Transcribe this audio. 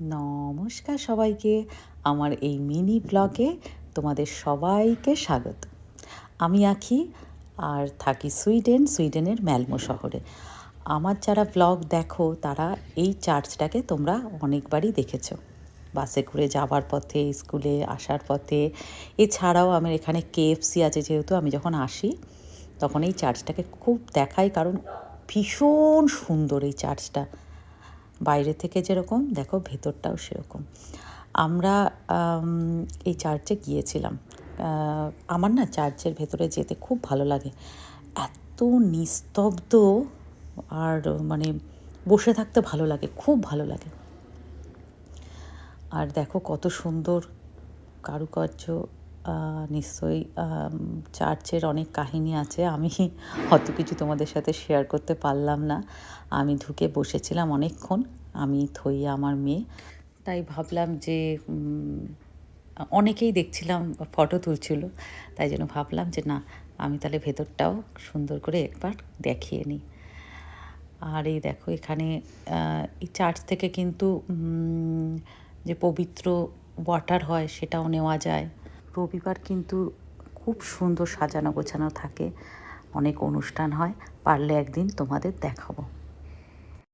নমস্কার সবাইকে। আমার এই মিনি ব্লগে তোমাদের সবাইকে স্বাগত। আমি আঁকি আর থাকি সুইডেন, সুইডেনের ম্যালমো শহরে। আমার যারা ব্লগ দেখো, তারা এই চার্চটাকে তোমরা অনেকবারই দেখেছ। বাসে করে যাওয়ার পথে, স্কুলে আসার পথে। এছাড়াও আমার এখানে কেএফসি আছে যেহেতু আমি যখন আসি, তখন এই চার্চটাকে খুব দেখাই কারণ ভীষণ সুন্দর এই চার্চটা। বাইরে থেকে যেরকম, দেখো ভেতরটাও সেরকম। আমরা এই চার্চে গিয়েছিলাম। আমার না চার্চের ভেতরে যেতে খুব ভালো লাগে। এত নিস্তব্ধ আর মানে বসে থাকতে ভালো লাগে, খুব ভালো লাগে। আর দেখো কত সুন্দর কারুকার্য নিশ্চয়ই চার্চের অনেক কাহিনী আছে। আমি অত কিছু তোমাদের সাথে শেয়ার করতে পারলাম না। আমি ঢুকে বসেছিলাম অনেকক্ষণ। আমি থইয়া আমার মেয়ে। তাই ভাবলাম যে অনেকেই দেখছিলাম ফটো তুলছিল। তাই জন্য ভাবলাম যে, না, আমি তাহলে ভেতরটাও সুন্দর করে একবার দেখিয়ে নিই। আর এই দেখো এখানে এই চার্চ থেকে কিন্তু যে পবিত্র ওয়াটার হয় সেটাও নেওয়া যায়। রবিবার কিন্তু খুব সুন্দর সাজানো গোছানো থাকে। অনেক অনুষ্ঠান হয় পারলে একদিন তোমাদের দেখাবো।